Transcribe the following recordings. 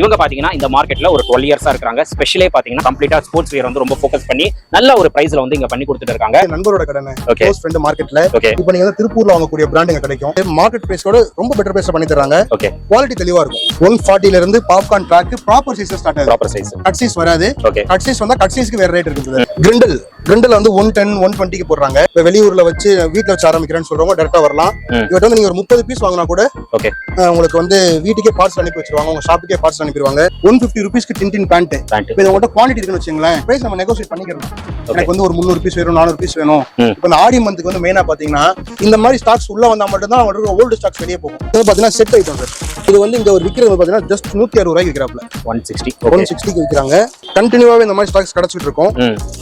இவங்க பாத்தீங்கன்னா இந்த மார்க்கெட்ல ஒரு டுவெல் இயர்ஸா இருக்காங்க ஸ்பெஷலே பாத்தீங்கன்னா கம்ப்ளீட்டா ஸ்போர்ட்ஸ் வியர் வந்து ரொம்ப ஃபோக்கஸ் பண்ணி நல்ல ஒரு பிரைஸ்ல வந்து இங்க பண்ணி கொடுத்துட்டு இருக்காங்க. நண்பரோட கடனை ஓகே ஃப்ரெண்ட் மார்க்கெட்ல ஓகே இப்போ நீங்க திருப்பூர்ல வாங்கக்கூடிய பிராண்டுங்க கிடைக்கும். மார்க்கெட் பிரைஸோட ரொம்ப பெட்டர் பிரைஸ்ல பண்ணி தராங்க. ஓகே குவாலிட்டி தெளிவா இருக்கும். ஒன் ஃபார்ட்டில இருந்து popcorn track proper size start ஆகுது. ப்ராப்பர் சைஸ் கட் சைஸ் வராது. ஓகே கட் சைஸ் வந்தா கட் சைஸ்க்கு வேற ரேட் இருக்குது. கிரிண்டல் கிரிண்டல் வந்து ஒன் டென் ஒன் டுவெண்ட்டிக்கு போடுறாங்க. இப்போ வெளியூர்ல வச்சு வீட்ல வச்சு ஆரம்பிக்கிறேன்னு சொல்றவங்க டேரக்டா வரலாம். இவர்கிட்ட வந்து நீங்க ஒரு முப்பது பீஸ் வாங்கினா கூட ஓகே உங்களுக்கு வந்து வீட்டுக்கே பார்சல் அனுப்பி வச்சிருவாங்க. உங்க ஷாப்புக்கே பார்சல் அனுப்பிடுவாங்க. ஒன் ஃபிஃப்டி ருபீஸ்க்கு டின் டின் பேண்ட் இப்போ உங்கள்கிட்ட குவான்டிட்டி இருக்குன்னு வச்சுங்களேன் பிரைஸ் நம்ம நெகோசியேட் பண்ணிக்கிறோம். எனக்கு வந்து ஒரு முந்நூறு பீஸ் வேணும் நானூறு பீஸ் வேணும். இப்போ இந்த ஆடி மந்த்துக்கு வந்து மெயினா பாத்தீங்கன்னா இந்த மாதிரி ஸ்டாக்ஸ் உள்ள வந்தா மட்டும் தான் அவங்களுக்கு ஓல்டு ஸ்டாக்ஸ் வெளியே போகும். இது பாத்தீங்கன்னா செட் ஐட்டம் சார் இது வந்து இங்க ஒரு விக்கிறது பாத்தீங்கன்னா ஜஸ்ட் நூத்தி அறுபது ரூபாய்க்கு விற்கிறாப்ல ஒன் சிக்ஸ்டி ஒன் சிக்ஸ்டிக்கு விற்கிறாங்க கண்டினியூவாவே இந்த மாதிரி ஸ்டாக்ஸ் கிடைச்சிட்டு இருக்கும்.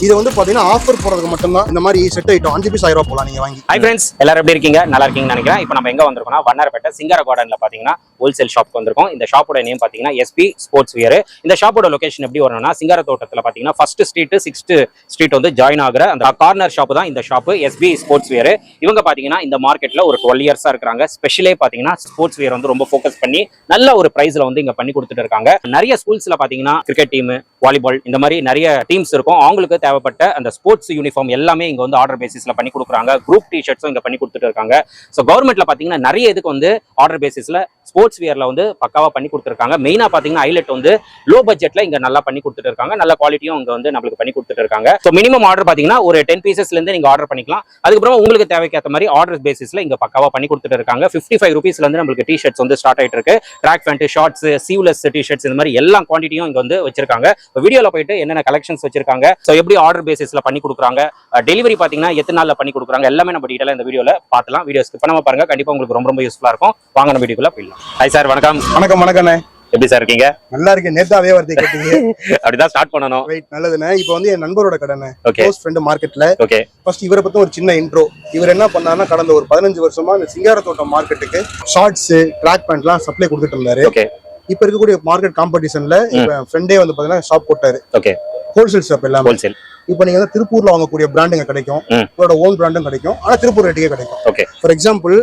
இது வந்து பாத்தீங்கன்னா ஆஃபர் போறதுக்கு மட்டும்தான் இந்த மாதிரி செட் ஐட்டம் அஞ்சு பீஸ் ஆயிரம் ரூபாய் போலாம் நீங்க வாங்கி. ஹை ஃப்ரெண்ட்ஸ் எல்லாரும் எப்படி இருக்கீங்க? நல்லா இருக்கீங்கன்னு நினைக்கிறேன். இப்போ நம்ம எங்க வந்திருக்கோம்னா வண்ணாரப்பேட்டை சிங்கார கார்டன்ல பாத்தீங்கன்னா ஹோல்சேல் ஷாப்க்கு வந்திருக்கோம். இந்த ஷாப்போட நேம் பாத்தீங்கன்னா எஸ்பி ஸ்போர்ட்ஸ் வியர் இந்த ஷாப்போட லொகேஷன் எப்படி வரணும்னா சிங்கார தோட்டத்துல பாத்தீங்கன்னா ஃபர்ஸ்ட் ஸ்ட்ரீட் சிக்ஸ்த் ஸ்ட்ரீட் வந்து ஜாயின் ஆகிற அந்த கார்னர் ஷாப் தான் இந்த ஷாப் எஸ்பி ஸ்போர்ட்ஸ் வியர் இவங்க பாத்தீங்கன்னா இந்த மார்க்கெட்ல ஒரு டுவெல் இயர்ஸா இருக்காங்க ஸ்பெஷலே பாத்தீங்கன்னா ஸ்போர்ட்ஸ் வியர் வந்து ரொம்ப ஃபோக்கஸ் பண்ணி நல்ல ஒரு பிரைஸ்ல வந்து இங்க பண்ணி கொடுத்துட்டு இருக்காங்க. நிறைய ஸ்கூல்ஸ்ல பாத்தீங்கன்னா கிரிக்கெட் டீம் வாலிபால் இந்த மாதிரி நிறைய டீம்ஸ் இருக்கும். அவங்களுக்கு தேவைப்பட்ட அந்த ஸ்போர்ட்ஸ் யூனிஃபார்ம் எல்லாமே இங்கே வந்து ஆர்டர் பேசிஸில் பண்ணி கொடுக்குறாங்க. குரூப் டிஷர்ட்ஸும் இங்கே பண்ணி கொடுத்துட்டு இருக்காங்க. ஸோ கவர்மெண்ட்ல பார்த்தீங்கன்னா நிறைய இதுக்கு வந்து ஆர்டர் பேசிஸில் ஸ்போர்ட்ஸ் வியர்ல வந்து பக்காவா பண்ணி கொடுத்துருக்காங்க. மெயினா பாத்தீங்கன்னா ஹைலைட் வந்து லோ பட்ஜெட்ல இங்க நல்லா பண்ணி கொடுத்துட்டு இருக்காங்க நல்ல குவாலிட்டியும் இங்க வந்து நம்மளுக்கு பண்ணி கொடுத்துட்டு இருக்காங்க ஸோ மினிமம் ஆர்டர் பாத்தீங்கன்னா ஒரு டென் பீசஸ்ல இருந்து நீங்க ஆர்டர் பண்ணிக்கலாம். அதுக்கப்புறம் உங்களுக்கு தேவைக்கேற்ற மாதிரி ஆர்டர் பேசிஸ்ல இங்க பக்காவா பண்ணி கொடுத்துட்டு இருக்காங்க ஃபிஃப்டி ஃபைவ் ருபீஸ்ல இருந்து நம்மளுக்கு டி ஷர்ட்ஸ் வந்து ஸ்டார்ட் ஆயிட்டு இருக்கு. Track pant shorts sleeveless T shirts இந்த மாதிரி எல்லா குவான்டிட்டியும் இங்க வந்து வச்சிருக்காங்க. வீடியோல போயிட்டு என்னென்ன கலெக்ஷன்ஸ் வச்சிருக்காங்க. ஸோ எப்படி ஆர்டர் பேசிஸ்ல பண்ணி கொடுக்குறாங்க. Uh, டெலிவரி பாத்தீங்கன்னா எத்தனை நாள்ல பண்ணி கொடுக்குறாங்க. எல்லாமே நம்ம டீட்டெயிலாக இந்த வீடியோல பார்த்துலாம் வீடியோ ஸ்கிப் பண்ணாம பாருங்க. கண்டிப்பா உங்களுக்கு ரொம்ப ரொம்ப யூஸ்ஃபுல்லாக இருக்கும். வாங்க நம்ம வீடியோக்குள்ள போயிடலாம். ஹாய் சார் வணக்கம். வணக்கம் வணக்கண்ணே. எப்படி சார் இருக்கீங்க? நல்லா இருக்கேன். நேத்தா அதே வார்த்தை கேட்டீங்க. அப்படிதான் ஸ்டார்ட் பண்ணணும். ரைட் நல்லதுண்ணே. இப்போ வந்து என் நண்பரோட கடனை ஓகே க்ளோஸ் ஃப்ரெண்ட் மார்க்கெட்ல ஓகே ஃபர்ஸ்ட் இவரை பத்தி ஒரு சின்ன இன்ட்ரோ இவர் என்ன பண்ணாருன்னா கடந்த ஒரு பதினஞ்சு வருஷமா இந்த சிங்காரத்தோட்டம் மார்க்கெட்டுக்கு ஷார்ட்ஸ் ட்ராக் பேண்ட்லாம் சப்ளை கொடுத்துட்டு இருந்தாரு. ஓகே இப்ப இருக்கக்கூடிய மார்க்கெட் காம்படிஷன்ல இப்ப ஃப்ரெண்டே வந்து பாத்தீங்கன்னா ஷாப் போட்டாரு. ஓகே ஹோல்சேல் ஷாப் எல்லாமே. ஹோல்சேல் இப்போ நீங்க வந்து திருப்பூர்ல வாங்கக்கூடிய பிராண்டுங்க கிடைக்கும். உங்களோட ஓன் பிராண்டும் கிடைக்கும். ஆனா திருப்பூர் ரேட்டுக்கே கிடைக்கும். ஓகே ஃபார் எக்ஸாம்பிள்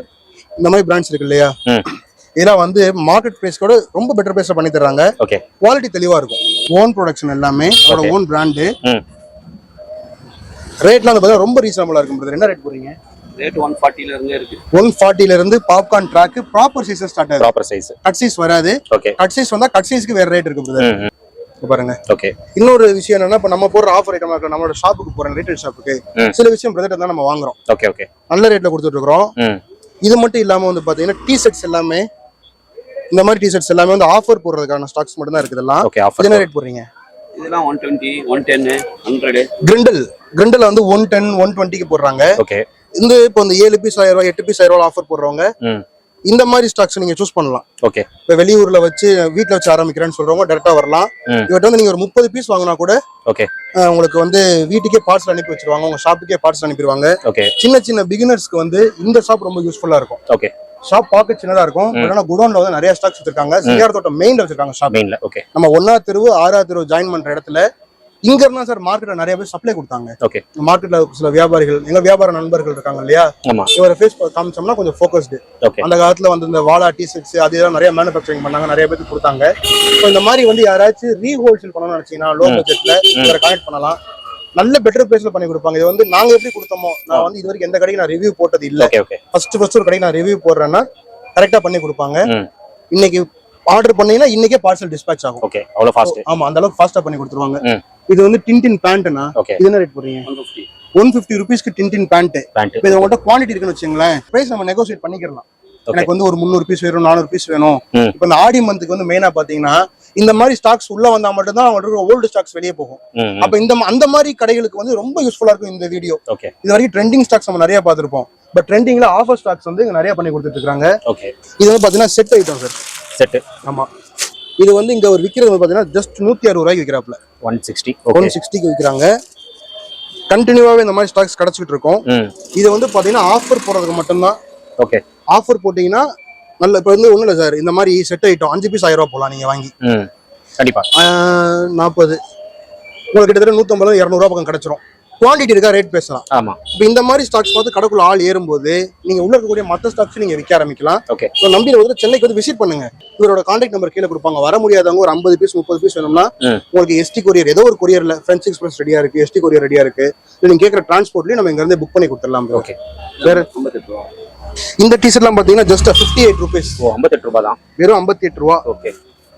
இந்த மாதிரி பிராண்ட்ஸ் இருக்கு இல்லையா? ம். இதெல்லாம் வந்து மார்க்கெட் பிரைஸ்க்கோட ரொம்ப பெட்டர் பிரைஸ்ல பண்ணி தர்றாங்க. ஓகே குவாலிட்டி தெளிவா இருக்கும். ஓன் ப்ரொடக்ஷன் எல்லாமே அதோட. ஓன் பிராண்டு ம். ரேட்லாம் வந்து பாத்தீங்கன்னா ரொம்ப ரீசனபிளா இருக்கும் brother. என்ன ரேட் போறீங்க ரேட் ஒன் ஃபார்ட்டில இருந்தே இருக்கு. ஒன் ஃபார்ட்டில இருந்து popcorn track proper size start ஆகுது. ப்ராப்பர் சைஸ் கட் சைஸ் வராது. ஓகே கட் சைஸ் வந்தா கட் சைஸ்க்கு வேற ரேட் இருக்கு பாருங்க. ஓகே இன்னொரு விஷயம் என்னன்னா இப்ப நம்ம போடுற ஆஃபர் ஐட்டமா இருக்க நம்மளோட ஷாப்புக்கு போறோம் ரீட்டைல் ஷாப்புக்கு. சில விஷயம் பிரதர் தான் நம்ம வாங்குறோம். ஓகே ஓகே நல்ல ரேட்ல கொடுத்துட்டு இருக்கிறோம். இது மட்டும் இல்லாம வந்து பாத்தீங்கன்னா டி ஷர்ட்ஸ் எல்லாமே இந்த மாதிரி டி ஷர்ட்ஸ் எல்லாமே வந்து ஆஃபர் போடுறதுக்கான ஸ்டாக்ஸ் மட்டும் தான் இருக்குது எல்லாம் ஓகே ஆஃபர் என்ன ரேட் போடுறீங்க? இதெல்லாம் ஒன் டுவெண்ட்டி ஒன் டென்னு ஹண்ட்ரடு கிரிண்டல் கிரிண்டல் வந்து ஒன் டென் ஒன் டுவெண்ட்டிக்கு போடுறாங்க. ஓகே இந்த இப்போ இந்த ஏழு பீஸ் ஆயிரம் ரூபாய் எட்டு பீஸ் ஆயிரம் ரூபாய் ஆஃபர் போடுறவங்க ம். இந்த மாதிரி ஸ்டாக்ஸ் நீங்க சூஸ் பண்ணலாம். ஓகே இப்போ வெளியூர்ல வச்சு வீட்ல வச்சு ஆரம்பிக்கிறேன்னு சொல்றவங்க டேரக்டா வரலாம். இவர்கிட்ட வந்து நீங்க ஒரு முப்பது பீஸ் வாங்கினா கூட ஓகே உங்களுக்கு வந்து வீட்டுக்கே பார்சல் அனுப்பி வச்சிருவாங்க. உங்க ஷாப்புக்கே பார்சல் அனுப்பிடுவாங்க. ஓகே சின்ன சின்ன பிகினர்ஸ்க்கு வந்து இந்த ஷாப் ரொம்ப யூஸ்ஃபுல்லா இருக்கும். ஓகே ஷாப் பார்க்க சின்னதா இருக்கும். ஆனா குடோன்ல வந்து நிறைய ஸ்டாக்ஸ் வச்சிருக்காங்க. சிங்கார தோட்டம் மெயின்ல வச்சிருக்காங்க ஷாப் மெயின்ல ஓகே நம்ம ஒன்னா தெருவு ஆறா தெருவு ஜாயின் பண்ற இடத்துல இங்க இருந்தா சார் மார்க்கெட்ல நிறைய பேர் சப்ளை கொடுத்தாங்க. ஓகே மார்க்கெட்ல சில வியாபாரிகள் எங்க வியாபார நண்பர்கள் இருக்காங்க இல்லையா? இவரை ஃபேஸ் காமிச்சோம்னா கொஞ்சம் ஃபோக்கஸ்டு அந்த காலத்துல வந்து இந்த வாலா டி ஷர்ட்ஸ் அது இதெல்லாம் நிறைய மேனுஃபேக்சரிங் பண்ணாங்க நிறைய பேருக்கு கொடுத்தாங்க. இந்த மாதிரி வந்து யாராச்சும் ரீ ஹோல்சேல் பண்ணணும்னு நினைச்சீங்கன்னா லோ பட்ஜெட்ல இவரை கனெக்ட் பண்ணலாம். நல்ல பெட்டர் பிரைஸ்ல பண்ணி கொடுப்பாங்க. இது வந்து நாங்க எப்படி கொடுத்தோமோ நான் வந்து இது வரைக்கும் எந்த கடைக்கு நான் ரிவ்யூ போட்டது இல்ல. ஃபர்ஸ்ட் ஃபர்ஸ்ட் ஒரு கடைக்கு நான் ரிவ்யூ போடுறேன்னா கரெக்டா பண்ணி கொடுப்பாங்க. இன்னைக்கு ஆர்டர் பண்ணீங்கன்னா இன்னைக்கே பார்சல் டிஸ்பேச் ஆகும். ஓகே அவ்வளோ ஃபாஸ்ட் ஆமா அந்த அளவுக்கு ஃபாஸ்டா பண்ணி கொடுத்துருவாங்க. இது வந்து டின்டின் பேண்ட்னா இது என்ன ரேட் போடுறீங்க? ஒன் ஃபிஃப்டி ருபீஸ்க்கு டின்டின் பேண்ட் இப்போ இது உங்கள்கிட்ட குவான்டிட்டி இருக்குன்னு வச்சுங்களேன் பிரைஸ் நம்ம நெகோசியேட் பண்ணிக்கலாம் எனக்கு வந்து ஒரு முந்நூறு பீஸ் வேணும் நானூறு பீஸ் வேணும். இப்போ இந்த ஆடி மந்த்துக்கு வந்து மெயினா பாத்தீங்கன்னா இந்த மாதிரி ஸ்டாக்ஸ் உள்ள வந்தா மட்டும் தான் அவங்களுக்கு ஓல்டு ஸ்டாக்ஸ் வெளியே போகும். அப்ப இந்த அந்த மாதிரி கடைகளுக்கு வந்து ரொம்ப யூஸ்ஃபுல்லா இருக்கும் இந்த வீடியோ இது வரைக்கும் ட்ரெண்டிங் ஸ்டாக்ஸ் நம்ம நிறைய பார்த்திருப்போம். பட் ட்ரெண்டிங்ல ஆஃபர் ஸ்டாக்ஸ் வந்து நிறைய பண்ணி கொடுத்துட்டு இருக்காங்க. இது வந்து பாத்தீங்கன்னா செட் ஐட்டம் சார் செட்டு ஆமா. இது வந்து இங்க ஒரு விக்கிறது வந்து பாத்தீங்கன்னா ஜஸ்ட் நூத்தி அறுபது ரூபாய்க்கு விற்கிறாப்ல ஒன் சிக்ஸ்டி ஒன் சிக்ஸ்டிக்கு விற்கிறாங்க கண்டினியூவாவே இந்த மாதிரி ஸ்டாக்ஸ் கிடைச்சிட்டு இருக்கும். இது வந்து பாத்தீங்கன்னா ஆஃபர் போடுறதுக்கு மட்டும்தான். ஓகே ஆஃபர் போட்டீங்கன்னா நல்ல இப்போ வந்து ஒன்றும் இல்லை சார் இந்த மாதிரி செட் ஐட்டம் அஞ்சு பீஸ் ஆயிரம் ரூபா போகலாம் நீங்கள் வாங்கி. ம் கண்டிப்பா. நாற்பது உங்களுக்கு கிட்டத்தட்ட நூற்றம்பது இரநூறுவா பக்கம் கிடைச்சிரும். குவாண்டிட்டி இருக்கா ரேட் பேசலாம். ஆமா. இப்போ இந்த மாதிரி ஸ்டாக்ஸ் பார்த்து கடைக்குள்ள ஆள் ஏறும்போது நீங்க உள்ள இருக்கக்கூடிய மற்ற ஸ்டாக்ஸ் நீங்க விற்க ஆரம்பிக்கலாம். ஓகே ஸோ நம்பி வந்து சென்னைக்கு வந்து விசிட் பண்ணுங்க. இவரோட கான்டாக்ட் நம்பர் கீழே கொடுப்பாங்க. வர முடியாதவங்க ஒரு ஐம்பது பீஸ் முப்பது பீஸ் வேணும்னா. உங்களுக்கு எஸ்டி கொரியர் ஏதோ ஒரு கொரியர்ல ஃப்ரெண்ட்ஸ் எக்ஸ்பிரஸ் ரெடியா இருக்கு எஸ்டி கொரியர் ரெடியா இருக்கு. நீங்க கேட்குற டிரான்ஸ்போர்ட்லயும் நம்ம இங்க இருந்து புக் பண்ணி கொடுத்துடலாம். ஓகே வேற இந்த டிஷர்ட்லாம் பாத்தீங்கன்னா ஜஸ்ட் ஃபிஃப்டி எயிட் ருபீஸ் ஓ ஐம்பத்தெட்டு ரூபாய் தான். வெறும் ஐம்பத்தி எட்டு ரூபா. ஓகே.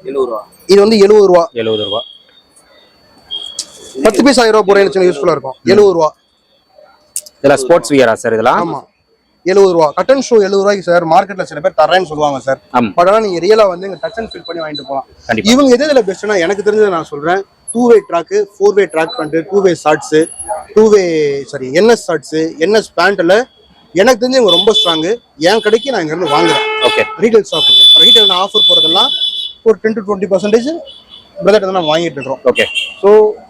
எழுபது ரூபா. இது வந்து எழுபது ரூபா. எழுபது ரூபா. பத்து பீஸ் ஆயிரம் ரூபா போறேன் யூஸ்ஃபுல்லா இருக்கும். எழுபது ரூபா. இதெல்லாம் ஸ்போர்ட்ஸ் வியரா சார் இதெல்லாம்? ஆமா. எழுபது ரூபா. கட்டன் ஷூ எழுபது ரூபாய்க்கு சார் மார்க்கெட்ல சில பேர் தரேன்னு சொல்லுவாங்க சார் பட் ஆனா நீங்க ரியலா வந்து இங்க டச் அண்ட் ஃபில் பண்ணி வாங்கிட்டு போகலாம் இவங்க எது இதுல பெஸ்ட்னா எனக்கு தெரிஞ்சதை நான் சொல்றேன். Two way track four way track பண்ணிட்டு two way shorts two way sorry NS shorts NS பேண்ட்ல எனக்கு தெரிஞ்சு இவங்க ரொம்ப ஸ்ட்ராங்கு என் கடைக்கு நான் இங்க இருந்து வாங்குறேன் ஓகே ரீட்டைல் ஷாப்புக்கு ரீட்டைல் நான் ஆஃபர் போறதெல்லாம் ஒரு டென் டு டுவெண்ட்டி பர்சன்டேஜ் பிரதர்ட்ட தான் நான் வாங்கிட்டு இருக்கிறோம். ஓகே ஸோ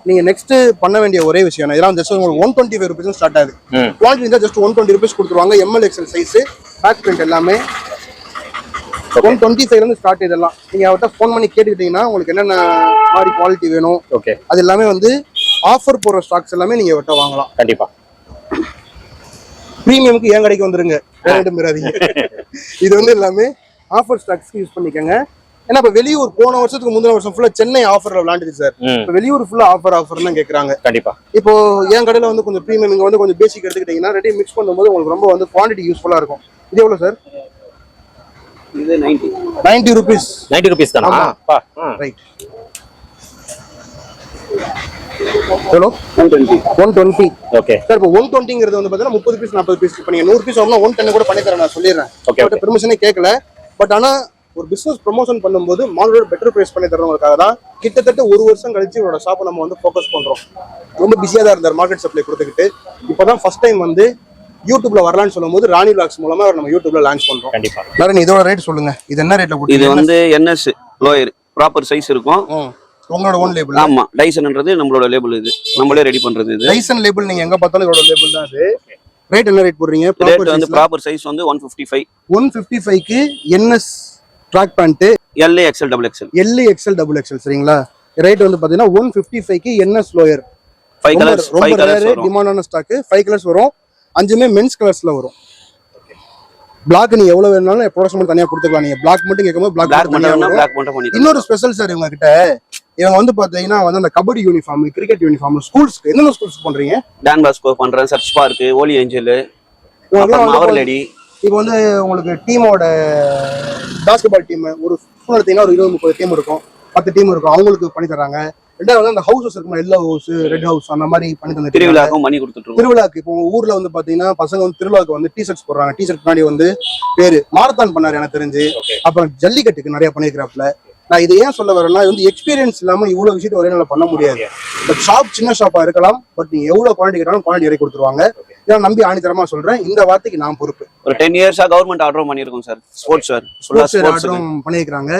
நீங்க நெக்ஸ்ட் பண்ண வேண்டிய ஒரே விஷயம் இதெல்லாம் ஜஸ்ட் உங்களுக்கு one twenty five rupees start ஆகுது. ம். குவான்டிட்டி இருந்தால் ஜஸ்ட் ஒன் டுவெண்ட்டி ருபீஸ் கொடுத்துருவாங்க. M L XL size back print எல்லாமே. ஒன் டுவெண்ட்டி ஃபைவ்லேருந்து ஸ்டார்ட் இதெல்லாம் நீங்கள் அவர்கிட்ட ஃபோன் பண்ணி கேட்டுக்கிட்டீங்கன்னா உங்களுக்கு என்னென்ன மாதிரி குவாலிட்டி வேணும்? ஓகே அது எல்லாமே வந்து ஆஃபர் போடுற ஸ்டாக்ஸ் எல்லாமே நீங்கள் அவர்கிட்ட வாங்கலாம். கண்டிப்பா. ப்ரீமியமுக்கு ஏன் கடைக்கு வந்துருங்க. வேற எதுவும் பெறாதீங்க. இது வந்து எல்லாமே ஆஃபர் ஸ்டாக்ஸ்க்கு யூஸ் பண்ணிக்கோங்க. ஏன்னா இப்போ வெளியூர் போன வருஷத்துக்கு முந்தின வருஷம் ஃபுல்லாக சென்னை ஆஃபரில் விளாண்டுது சார் இப்போ வெளியூர் ஃபுல்லாக ஆஃபர் ஆஃபர் தான் கேட்குறாங்க கண்டிப்பா. இப்போ என் கடையில் வந்து கொஞ்சம் ப்ரீமியம் இங்கே வந்து கொஞ்சம் பேசிக் எடுத்துக்கிட்டீங்கன்னா ரெடி மிக்ஸ் பண்ணும்போது உங்களுக்கு ரொம்ப வந்து குவான்டிட்டி யூஸ்ஃபுல்லாக இருக்கும். இது எவ்வளோ சார் இது ninety ninety rupees ninety rupees தானா? ரைட் எவ்வளோ one twenty one twenty okay sir இப்போ ஒன் டுவெண்ட்டிங்கிறது வந்து பார்த்தீங்கன்னா முப்பது பீஸ் நாற்பது பீஸ் இப்போ நீங்கள் நூறு பீஸ் வாங்கினா ஒன் டென் கூட பண்ணி தரேன் நான் சொல்லிடுறேன். ஓகே பட் பெர்மிஷனே கேட்கல பட் ஆனால் ஒரு பிசினஸ் ப்ரொமோஷன் பண்ணும்போது மாலோட பெட்டர் ப்ரைஸ் பண்ணி தரவங்களுக்காக தான் கிட்டத்தட்ட ஒரு வருஷம் கழிச்சு இவரோட ஷாப்பை நம்ம வந்து ஃபோக்கஸ் பண்றோம். ரொம்ப பிஸியாக தான் இருந்தார் மார்க்கெட் சப்ளை கொடுத்துக்கிட்டு. இப்போதான் ஃபர்ஸ்ட் டைம் வந்து யூடியூப்ல வரலான்னு சொல்லும்போது ராணி பிளாக்ஸ் மூலமா நம்ம யூடியூப்ல லான்ச் பண்றோம். கண்டிப்பா. நாராயண் இதோட ரேட் சொல்லுங்க. இது என்ன ரேட்ல இது வந்து என்எஸ் லோயர் ப்ராப்பர் சைஸ் இருக்கும். உங்களோட ஓன் லேபிள் ஆமா டைசன்ன்றது நம்மளோட லேபிள் இது. நம்மளே ரெடி பண்றது இது. லைசன் லேபிள் நீங்க எங்க பார்த்தாலும் இதோட லேபிள் தான் அது ரேட் என்ன ரேட் போடுறீங்க? ரேட் வந்து ப்ராப்பர் சைஸ் வந்து one fifty five one fifty ஃபைவ்க்கு NS track pant L A XL double XL L E XL double XL சரிங்களா? ரேட் வந்து பாத்தீங்கன்னா ஒன் ஃபிஃப்டி ஃபைவ்க்கு என்எஸ் லோயர் ஃபைவ் கலர்ஸ் ரொம்ப ரேர் டிமாண்டான ஸ்டாக் ஃபைவ் கலர்ஸ் வரும். அஞ்சுமே மென்ஸ் கலர்ஸ்ல வரும். பிளாக் நீங்க எவ்வளவு வேணாலும் ப்ரொடக்ஷன் மட்டும் தனியா கொடுத்துக்கலாம். நீங்க பிளாக் மட்டும் கேட்கும்போது பிளாக் மட்டும் பண்ணி. இன்னொரு ஸ்பெஷல் சார் இவங்க கிட்ட இவங்க வந்து பாத்தீங்கன்னா வந்து அந்த கபடி யூனிஃபார்ம் கிரிக்கெட் யூனிஃபார்ம் ஸ்கூல்ஸ்க்கு எந்தெந்த ஸ்கூல்ஸ் பண்றீங்க? டான் பாஸ்கோ பண்றேன் church park holy angel lady இப்போ வந்து உங்களுக்கு டீமோட பாஸ்கெட்பால் டீம் ஒரு ஸ்கூல் எடுத்தீங்கன்னா ஒரு இருபது முப்பது டீம் இருக்கும். பத்து டீம் இருக்கும். அவங்களுக்கு பண்ணி தராங்க ரெண்டாவது வந்து அந்த ஹவுசஸ் இருக்குமா எல்லோ ஹவுஸ் ரெட் ஹவுஸ் அந்த மாதிரி பண்ணி தந்துட்டு திருவிழாக்கும் பண்ணி கொடுத்துட்டு திருவிழாக்கு இப்போ ஊர்ல வந்து பாத்தீங்கன்னா பசங்க வந்து திருவிழாக்கு வந்து டி ஷர்ட்ஸ் போடுறாங்க. டி ஷர்ட் முன்னாடி வந்து பேரு மாரத்தான் பண்ணாரு எனக்கு தெரிஞ்சு. அப்புறம் ஜல்லிக்கட்டுக்கு நிறைய பண்ணிருக்கிறாப்ல நான் இது ஏன் சொல்ல வரேன்னா இது வந்து எக்ஸ்பீரியன்ஸ் இல்லாம இவ்வளவு விஷயத்த ஒரே நாள்ல பண்ண முடியாது. பட் ஷாப் சின்ன ஷாப்பா இருக்கலாம் பட் நீங்க எவ்வளவு குவாலிட்டி கேட்டாலும் குவாலிட்டி இறக்கி கொடுத்துருவாங்க. இதை நம்பி ஆணித்தரமா சொல்றேன். இந்த வார்த்தைக்கு நான் பொறுப்பு. ஒரு டென் இயர்ஸா கவர்மெண்ட் ஆர்டர் பண்ணியிருக்கோம் sir. Sports sir sports sports ஆர்டரும் பண்ணியிருக்கிறாங்க.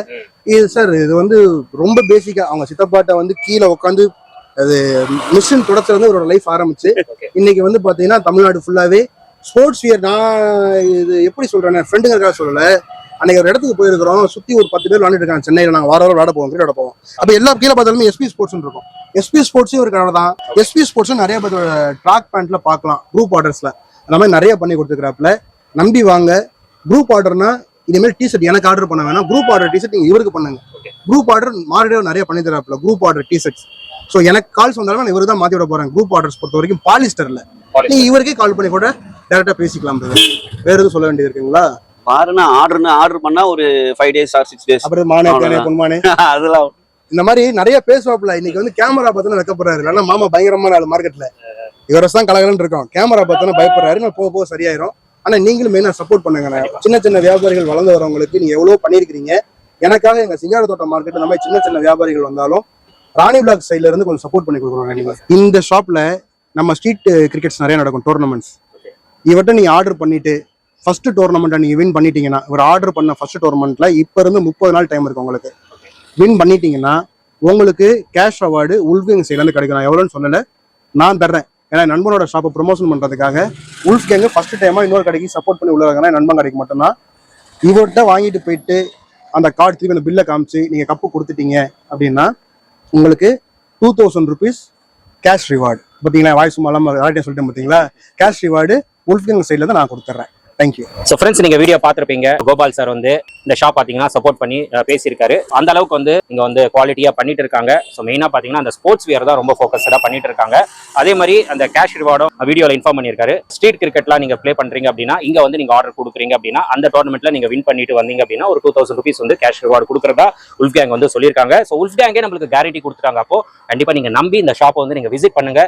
இது சார் இது வந்து ரொம்ப பேசிக்கா அவங்க சித்தப்பாட்ட வந்து கீழே உட்காந்து அது மிஷின் தொடச்சல இருந்து இவரோட லைஃப் ஆரம்பிச்சு. இன்னைக்கு வந்து பாத்தீங்கன்னா தமிழ்நாடு ஃபுல்லாவே ஸ்போர்ட்ஸ் வியர் நான் இது எப்படி சொல்றேன் ஃப்ரெண்டுங்களுக்காக சொல்லல. அன்னைக்கு ஒரு இடத்துக்கு போயிருக்கிறோம் சுத்தி ஒரு பத்து பேர் விளாண்டுட்டு இருக்காங்க. சென்னையில நாங்க வார வாரம் விளாட போவோம் விளாட போவோம். அப்ப எல்லா கீழே பார்த்தாலுமே எஸ்பி ஸ்போர்ட்ஸ் இருக்கும். எஸ்பி ஸ்போர்ட்ஸும் ஒரு கடை தான். எஸ்பி ஸ்போர்ட்ஸும் நிறைய பேர் ட்ராக் பேண்ட்ல பார்க்கலாம் குரூப் ஆர்டர்ஸ்ல அந்த மாதிரி நிறைய பண்ணி கொடுத்துக்கிறாப்புல நம்பி வாங்க. குரூப் ஆர்டர்னா இனிமேல் டிஷர்ட் எனக்கு ஆர்டர் பண்ண வேணாம். குரூப் ஆர்டர் டிஷர்ட் நீங்க இவருக்கு பண்ணுங்க. குரூப் ஆர்டர் மாறிடவே நிறைய பண்ணி தராப்புல group order T shirts so எனக்கு கால்ஸ் வந்தாலும் நான் இவரு தான் மாத்தி விட போறேன். குரூப் ஆர்டர்ஸ் பொறுத்த வரைக்கும் பாலிஸ்டர்ல நீங்க இவருக்கே கால் பண்ணி கூட டேரக்டா பேசிக்கலாம். வேற எதுவும் சொல்ல வேண்டியது இருக்குங்களா? பாருன்னா ஆர்டர்னு ஆர்டர் பண்ணா ஒரு five days or six days அப்புறம் மானே. பொன்மானே. அதெல்லாம் இந்த மாதிரி நிறைய பேசுவாப்புல. இன்னைக்கு வந்து கேமரா பார்த்தா வைக்கப்படுறாரு இல்லைன்னா மாமா பயங்கரமான ஆள் மார்க்கெட்ல இவரை தான் கலகலன்னு இருக்கோம். கேமரா பார்த்தா பயப்படுறாரு. நான் போக போக சரியாயிரும். ஆனா நீங்களும் மெயினா சப்போர்ட் பண்ணுங்க. சின்ன சின்ன வியாபாரிகள் வளர்ந்து வரவங்களுக்கு நீங்க எவ்வளவு பண்ணிருக்கீங்க எனக்காக எங்க சிங்கார தோட்டம் மார்க்கெட் இந்த மாதிரி சின்ன சின்ன வியாபாரிகள் வந்தாலும் ராணி பிளாக் சைட்ல இருந்து கொஞ்சம் சப்போர்ட் பண்ணி கொடுக்குறோம் இந்த ஷாப்ல நம்ம ஸ்ட்ரீட் கிரிக்கெட்ஸ் நிறைய நடக்கும் டோர்னமெண்ட்ஸ் இவர்கிட்ட நீங்க ஆர்டர் பண்ணிட்டு ஃபர்ஸ்ட் டோர்னமெண்ட்டை நீங்கள் வின் பண்ணிட்டீங்கன்னா இவர் ஆர்டர் பண்ண ஃபர்ஸ்ட் டோர்னமெண்ட்ல இப்போ இருந்து முப்பது நாள் டைம் இருக்கு உங்களுக்கு. வின் பண்ணிட்டீங்கன்னா உங்களுக்கு கேஷ் அவார்டு உல்ஃபிங் சைட்லேருந்து கிடைக்கும். நான் எவ்வளோன்னு சொல்லலை. நான் தர்றேன். ஏன்னா நண்பனோட ஷாப்பை ப்ரொமோஷன் பண்ணுறதுக்காக உல்ஃப் கேங்கு ஃபர்ஸ்ட் டைமாக இன்னொரு கடைக்கு சப்போர்ட் பண்ணி உள்ளவங்கன்னா நண்பன் கடைக்கு மட்டும்தான். இவர்கிட்ட வாங்கிட்டு போயிட்டு அந்த கார்டு திருப்பி அந்த பில்லை காமிச்சு நீங்கள் கப்பு கொடுத்துட்டீங்க அப்படின்னா உங்களுக்கு two thousand rupees cash reward பார்த்தீங்களா வாய்ஸ் இல்லாமல் சொல்லிட்டேன் பார்த்தீங்களா கேஷ் ரிவார்டு உல்ஃபிங் சைடில் தான் நான் கொடுத்துட்றேன். தேங்க்யூ ஸோ ஃப்ரெண்ட்ஸ் நீங்கள் வீடியோ பார்த்துருப்பீங்க. கோபால் சார் வந்து இந்த ஷாப் பார்த்தீங்கன்னா சப்போர்ட் பண்ணி பேசியிருக்காரு. அந்த அளவுக்கு வந்து இங்கே வந்து குவாலிட்டியாக பண்ணிட்டு இருக்காங்க. ஸோ மெயினாக பார்த்தீங்கன்னா அந்த ஸ்போர்ட்ஸ் வியர் தான் ரொம்ப ஃபோக்கஸ்டாக பண்ணிட்டு இருக்காங்க. அதே மாதிரி அந்த கேஷ் ரிவார்டும் வீடியோவில் இன்ஃபார்ம் பண்ணியிருக்காரு. ஸ்ட்ரீட் கிரிக்கெட்லாம் நீங்க ப்ளே பண்ணுறீங்க அப்படின்னா இங்கே வந்து நீங்கள் ஆர்டர் கொடுக்குறீங்க அப்படின்னா அந்த டோர்னமெண்ட்ல நீங்கள் வின் பண்ணிட்டு வந்தீங்க அப்படின்னா ஒரு டூ தௌசண்ட் ருபீஸ் வந்து கேஷ் ரிவார்டு கொடுக்குறதா உல்ஃப் கேங் வந்து சொல்லியிருக்காங்க. ஸோ உல்ஃப் கேங்கே நம்மளுக்கு கேரண்டி கொடுத்துட்டாங்க. அப்போ கண்டிப்பாக நீங்கள் நம்பி இந்த ஷாப்பை வந்து நீங்க விசிட் பண்ணுங்க.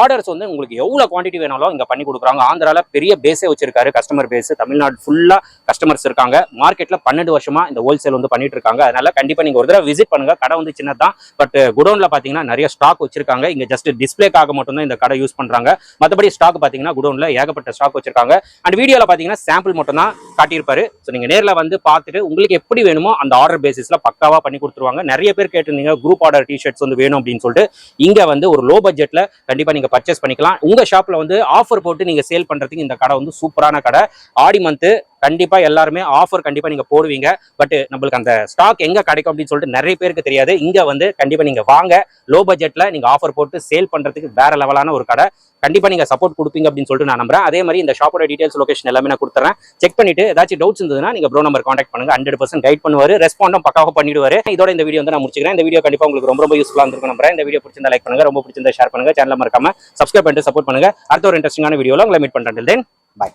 ஆர்டர்ஸ் வந்து உங்களுக்கு எவ்வளோ குவான்டிட்டி வேணாலும் இங்கே பண்ணி கொடுக்குறாங்க. ஆந்திராவில் பெரிய பேஸே வச்சிருக்காரு கஸ்டமர் பேஸ் தமிழ்நாடு ஃபுல்லாக கஸ்டமர்ஸ் இருக்காங்க. மார்க்கெட்ல பன்னெண்டு வருஷமா இந்த ஹோல்சேல் வந்து பண்ணிட்டு இருக்காங்க. அதனால கண்டிப்பாக நீங்க ஒரு தடவை விசிட் பண்ணுங்க. கடை வந்து சின்னதான் பட் குடோன்ல பார்த்தீங்கன்னா நிறைய ஸ்டாக் வச்சிருக்காங்க. இங்கே ஜஸ்ட் டிஸ்பிளேக்காக மட்டும்தான் இந்த கடை யூஸ் பண்ணுறாங்க மற்றபடி ஸ்டாக் பார்த்தீங்கன்னா குடோன்ல ஏகப்பட்ட ஸ்டாக் வச்சிருக்காங்க. அண்ட் வீடியோவில் பார்த்தீங்கன்னா சாம்பிள் மட்டும் தான் காட்டியிருப்பாரு. ஸோ நீங்கள் நேரில் வந்து பார்த்துட்டு உங்களுக்கு எப்படி வேணுமோ அந்த ஆர்டர் பேசிஸில் பக்காவாக பண்ணி கொடுத்துருவாங்க. நிறைய பேர் கேட்டிருந்தீங்க குரூப் ஆர்டர் டிஷர்ட்ஸ் வந்து வேணும் அப்படின்னு சொல்லிட்டு. இங்கே வந்து ஒரு லோ பட்ஜெட்ல கண்டிப்பாக நீங்கள் பர்ச்சேஸ் பண்ணிக்கலாம் உங்கள் ஷாப்பில் வந்து ஆஃபர் போட்டு நீங்க சேல் பண்றதுக்கு இந்த கடை வந்து சூப்பரான கடை. ஆடி மந்த்து கண்டிப்பா எல்லாருமே ஆஃபர் கண்டிப்பா நீங்க போடுவீங்க. பட் நம்மளுக்கு அந்த ஸ்டாக் எங்க கிடைக்கும் அப்படின்னு சொல்லிட்டு நிறைய பேருக்கு தெரியாது. இங்கே வந்து கண்டிப்பாக நீங்க வாங்க. லோ பட்ஜெட்ல நீங்க ஆஃபர் போட்டு சேல் பண்றதுக்கு வேற லெவலான ஒரு கடை. கண்டிப்பாக நீங்கள் சப்போர்ட் கொடுப்பீங்க அப்படின்னு சொல்லிட்டு நான் நம்புறேன். அதே மாதிரி இந்த ஷாப்போட டீடைல்ஸ் லொகேஷன் எல்லாமே நான் கொடுத்துறேன். செக் பண்ணிட்டு ஏதாச்சும் டவுட்ஸ் இருந்ததுன்னா நீங்கள் ப்ரோ நம்பர் காண்டாக்ட் பண்ணுங்க. ஹண்ட்ரட் பர்சன்ட் கைட் பண்ணுவார். ரெஸ்பாண்டும் பக்காவாக பண்ணிடுவார். இதோட இந்த வீடியோ வந்து நான் முடிச்சுக்கிறேன். இந்த வீடியோ கண்டிப்பாக உங்களுக்கு ரொம்ப ரொம்ப யூஸ்ஃபுல்லாக இருக்கும் நம்புறேன். இந்த வீடியோ பிடிச்சிருந்தா லைக் பண்ணுங்க. ரொம்ப பிடிச்சிருந்தா ஷேர் பண்ணுங்க. சேனல் மறக்காம சப்ஸ்கிரைப் பண்ணிட்டு சப்போர்ட் பண்ணுங்க. அடுத்த ஒரு இன்ட்ரெஸ்டிங்கான வீடியோவில் உங்களை மீட் பண்ணுறேன் தென் பை